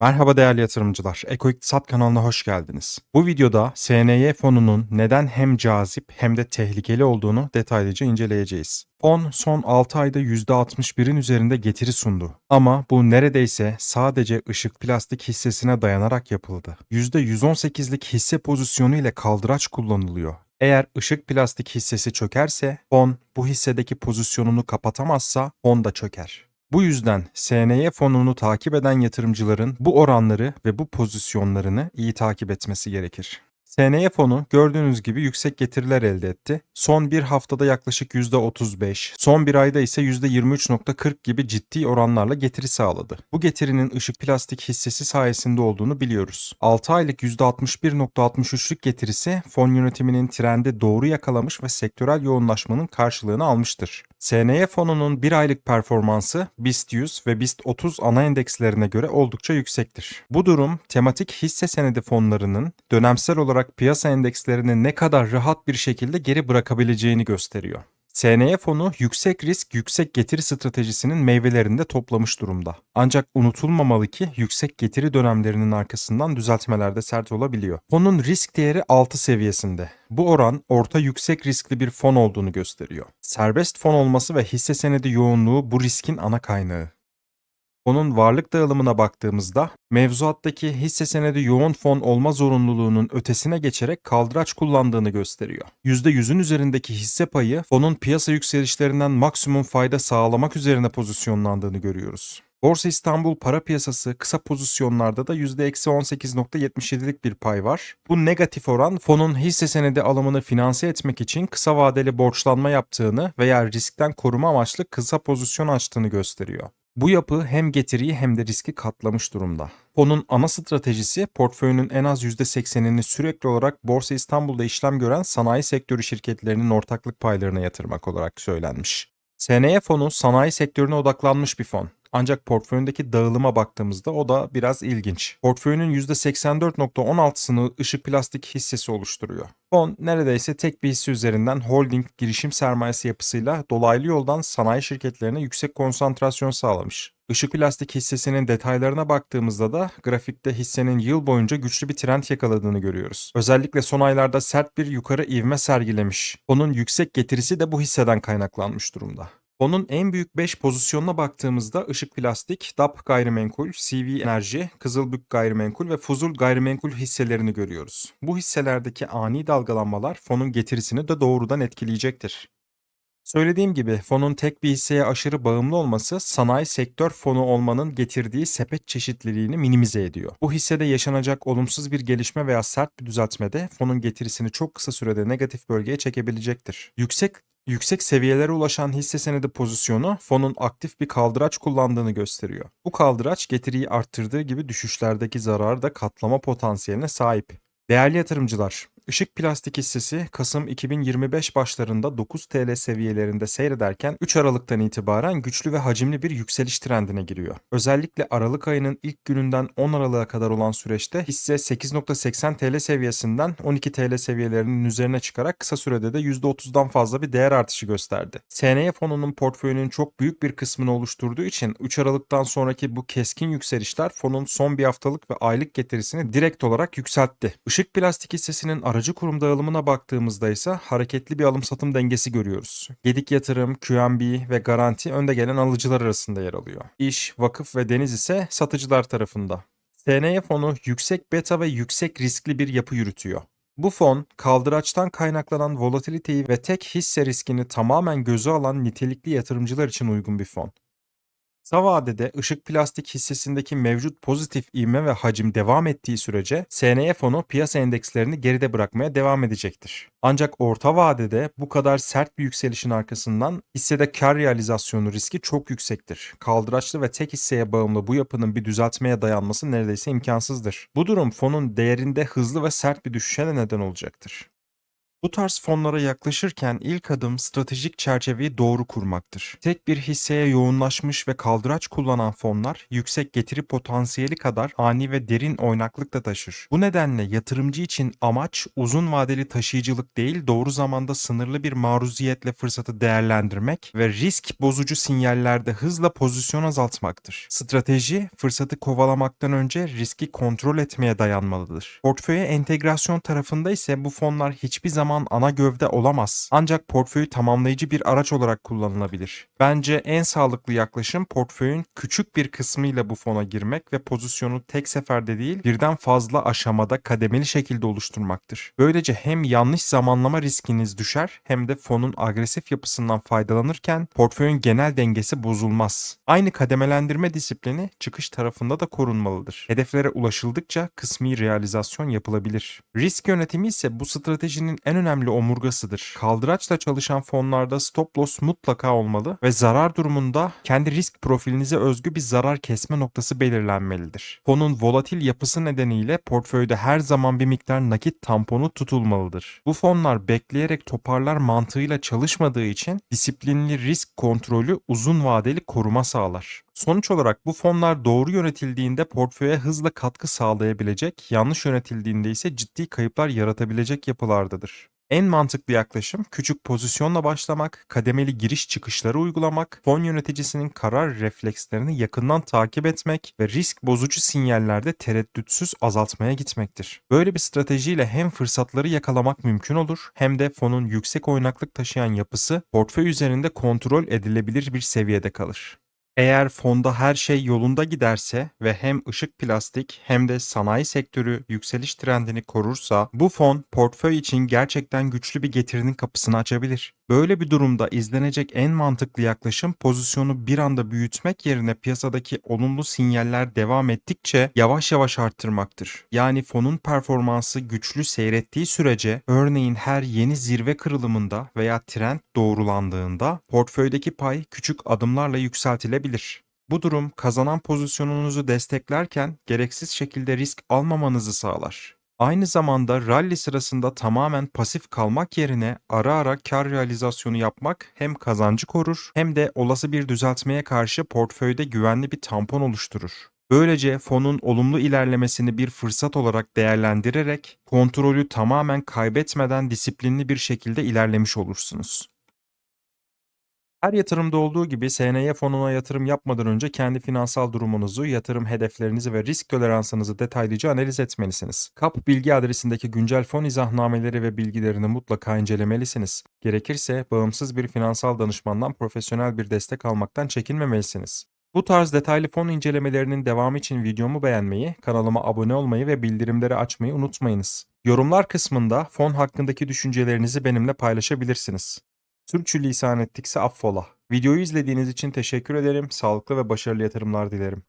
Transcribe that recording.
Merhaba değerli yatırımcılar. Eko İktisat kanalına hoş geldiniz. Bu videoda SNY fonunun neden hem cazip hem de tehlikeli olduğunu detaylıca inceleyeceğiz. Fon son 6 ayda %61'in üzerinde getiri sundu. Ama bu neredeyse sadece ışık plastik hissesine dayanarak yapıldı. %118'lik hisse pozisyonu ile kaldıraç kullanılıyor. Eğer ışık plastik hissesi çökerse fon bu hissedeki pozisyonunu kapatamazsa fon da çöker. Bu yüzden SNY fonunu takip eden yatırımcıların bu oranları ve bu pozisyonlarını iyi takip etmesi gerekir. SNY fonu gördüğünüz gibi yüksek getiriler elde etti. Son bir haftada yaklaşık %35, son bir ayda ise %23.40 gibi ciddi oranlarla getiri sağladı. Bu getirinin ışık plastik hissesi sayesinde olduğunu biliyoruz. 6 aylık %61.63'lük getirisi fon yönetiminin trendi doğru yakalamış ve sektörel yoğunlaşmanın karşılığını almıştır. SNY fonunun bir aylık performansı BIST 100 ve BIST 30 ana endekslerine göre oldukça yüksektir. Bu durum tematik hisse senedi fonlarının dönemsel olarak piyasa endekslerini ne kadar rahat bir şekilde geri bırakabileceğini gösteriyor. SNY fonu yüksek risk yüksek getiri stratejisinin meyvelerini de toplamış durumda. Ancak unutulmamalı ki yüksek getiri dönemlerinin arkasından düzeltmelerde sert olabiliyor. Fonun risk değeri 6 seviyesinde. Bu oran orta yüksek riskli bir fon olduğunu gösteriyor. Serbest fon olması ve hisse senedi yoğunluğu bu riskin ana kaynağı. Fonun varlık dağılımına baktığımızda mevzuattaki hisse senedi yoğun fon olma zorunluluğunun ötesine geçerek kaldıraç kullandığını gösteriyor. %100'ün üzerindeki hisse payı fonun piyasa yükselişlerinden maksimum fayda sağlamak üzerine pozisyonlandığını görüyoruz. Borsa İstanbul para piyasası kısa pozisyonlarda da %-18.77'lik bir pay var. Bu negatif oran fonun hisse senedi alımını finanse etmek için kısa vadeli borçlanma yaptığını veya riskten koruma amaçlı kısa pozisyon açtığını gösteriyor. Bu yapı hem getiriyi hem de riski katlamış durumda. Fonun ana stratejisi portföyünün en az %80'ini sürekli olarak Borsa İstanbul'da işlem gören sanayi sektörü şirketlerinin ortaklık paylarına yatırmak olarak söylenmiş. SNY fonu sanayi sektörüne odaklanmış bir fon. Ancak portföyündeki dağılıma baktığımızda o da biraz ilginç. Portföyünün %84.16'sını ışık plastik hissesi oluşturuyor. Fon neredeyse tek bir hisse üzerinden holding girişim sermayesi yapısıyla dolaylı yoldan sanayi şirketlerine yüksek konsantrasyon sağlamış. Işık plastik hissesinin detaylarına baktığımızda da grafikte hissenin yıl boyunca güçlü bir trend yakaladığını görüyoruz. Özellikle son aylarda sert bir yukarı ivme sergilemiş. Onun yüksek getirisi de bu hisseden kaynaklanmış durumda. Fonun en büyük 5 pozisyonuna baktığımızda Işık Plastik, DAP Gayrimenkul, CV Enerji, Kızılbük Gayrimenkul ve Fuzul Gayrimenkul hisselerini görüyoruz. Bu hisselerdeki ani dalgalanmalar fonun getirisini de doğrudan etkileyecektir. Söylediğim gibi fonun tek bir hisseye aşırı bağımlı olması sanayi sektör fonu olmanın getirdiği sepet çeşitliliğini minimize ediyor. Bu hissede yaşanacak olumsuz bir gelişme veya sert bir düzeltmede fonun getirisini çok kısa sürede negatif bölgeye çekebilecektir. Yüksek Yüksek seviyelere ulaşan hisse senedi pozisyonu fonun aktif bir kaldıraç kullandığını gösteriyor. Bu kaldıraç getiriyi arttırdığı gibi düşüşlerdeki zararı da katlama potansiyeline sahip. Değerli yatırımcılar, Işık plastik hissesi Kasım 2025 başlarında 9 TL seviyelerinde seyrederken 3 Aralık'tan itibaren güçlü ve hacimli bir yükseliş trendine giriyor. Özellikle Aralık ayının ilk gününden 10 Aralık'a kadar olan süreçte hisse 8.80 TL seviyesinden 12 TL seviyelerinin üzerine çıkarak kısa sürede de %30'dan fazla bir değer artışı gösterdi. SNY fonunun portföyünün çok büyük bir kısmını oluşturduğu için 3 Aralık'tan sonraki bu keskin yükselişler fonun son bir haftalık ve aylık getirisini direkt olarak yükseltti. Işık plastik hissesinin aracı kurum dağılımına baktığımızda ise hareketli bir alım-satım dengesi görüyoruz. Gedik Yatırım, QNB ve Garanti önde gelen alıcılar arasında yer alıyor. İş, Vakıf ve Deniz ise satıcılar tarafında. SNY fonu yüksek beta ve yüksek riskli bir yapı yürütüyor. Bu fon, kaldıraçtan kaynaklanan volatiliteyi ve tek hisse riskini tamamen göze alan nitelikli yatırımcılar için uygun bir fon. Kısa vadede ışık plastik hissesindeki mevcut pozitif ivme ve hacim devam ettiği sürece SNY fonu piyasa endekslerini geride bırakmaya devam edecektir. Ancak orta vadede bu kadar sert bir yükselişin arkasından hissede kar realizasyonu riski çok yüksektir. Kaldıraçlı ve tek hisseye bağımlı bu yapının bir düzeltmeye dayanması neredeyse imkansızdır. Bu durum fonun değerinde hızlı ve sert bir düşüşe de neden olacaktır. Bu tarz fonlara yaklaşırken ilk adım stratejik çerçeveyi doğru kurmaktır. Tek bir hisseye yoğunlaşmış ve kaldıraç kullanan fonlar yüksek getiri potansiyeli kadar ani ve derin oynaklık da taşır. Bu nedenle yatırımcı için amaç uzun vadeli taşıyıcılık değil doğru zamanda sınırlı bir maruziyetle fırsatı değerlendirmek ve risk bozucu sinyallerde hızla pozisyon azaltmaktır. Strateji fırsatı kovalamaktan önce riski kontrol etmeye dayanmalıdır. Portföye entegrasyon tarafında ise bu fonlar hiçbir zaman ana gövde olamaz. Ancak portföyü tamamlayıcı bir araç olarak kullanılabilir. Bence en sağlıklı yaklaşım portföyün küçük bir kısmıyla bu fona girmek ve pozisyonu tek seferde değil birden fazla aşamada kademeli şekilde oluşturmaktır. Böylece hem yanlış zamanlama riskiniz düşer hem de fonun agresif yapısından faydalanırken portföyün genel dengesi bozulmaz. Aynı kademelendirme disiplini çıkış tarafında da korunmalıdır. Hedeflere ulaşıldıkça kısmi realizasyon yapılabilir. Risk yönetimi ise bu stratejinin en önemli omurgasıdır. Kaldıraçla çalışan fonlarda stop loss mutlaka olmalı ve zarar durumunda kendi risk profilinize özgü bir zarar kesme noktası belirlenmelidir. Fonun volatil yapısı nedeniyle portföyde her zaman bir miktar nakit tamponu tutulmalıdır. Bu fonlar bekleyerek toparlar mantığıyla çalışmadığı için disiplinli risk kontrolü uzun vadeli koruma sağlar. Sonuç olarak bu fonlar doğru yönetildiğinde portföye hızla katkı sağlayabilecek, yanlış yönetildiğinde ise ciddi kayıplar yaratabilecek yapılardadır. En mantıklı yaklaşım küçük pozisyonla başlamak, kademeli giriş çıkışları uygulamak, fon yöneticisinin karar reflekslerini yakından takip etmek ve risk bozucu sinyallerde tereddütsüz azaltmaya gitmektir. Böyle bir stratejiyle hem fırsatları yakalamak mümkün olur hem de fonun yüksek oynaklık taşıyan yapısı portföy üzerinde kontrol edilebilir bir seviyede kalır. Eğer fonda her şey yolunda giderse ve hem ışık plastik hem de sanayi sektörü yükseliş trendini korursa bu fon portföy için gerçekten güçlü bir getirinin kapısını açabilir. Böyle bir durumda izlenecek en mantıklı yaklaşım pozisyonu bir anda büyütmek yerine piyasadaki olumlu sinyaller devam ettikçe yavaş yavaş arttırmaktır. Yani fonun performansı güçlü seyrettiği sürece örneğin her yeni zirve kırılımında veya trend doğrulandığında portföydeki pay küçük adımlarla yükseltilebilir. Bu durum kazanan pozisyonunuzu desteklerken gereksiz şekilde risk almamanızı sağlar. Aynı zamanda rally sırasında tamamen pasif kalmak yerine ara ara kar realizasyonu yapmak hem kazancı korur hem de olası bir düzeltmeye karşı portföyde güvenli bir tampon oluşturur. Böylece fonun olumlu ilerlemesini bir fırsat olarak değerlendirerek kontrolü tamamen kaybetmeden disiplinli bir şekilde ilerlemiş olursunuz. Her yatırımda olduğu gibi SNY fonuna yatırım yapmadan önce kendi finansal durumunuzu, yatırım hedeflerinizi ve risk toleransınızı detaylıca analiz etmelisiniz. KAP bilgi adresindeki güncel fon izahnameleri ve bilgilerini mutlaka incelemelisiniz. Gerekirse bağımsız bir finansal danışmandan profesyonel bir destek almaktan çekinmemelisiniz. Bu tarz detaylı fon incelemelerinin devamı için videomu beğenmeyi, kanalıma abone olmayı ve bildirimleri açmayı unutmayınız. Yorumlar kısmında fon hakkındaki düşüncelerinizi benimle paylaşabilirsiniz. Sürçülisan ettikse affola. Videoyu izlediğiniz için teşekkür ederim. Sağlıklı ve başarılı yatırımlar dilerim.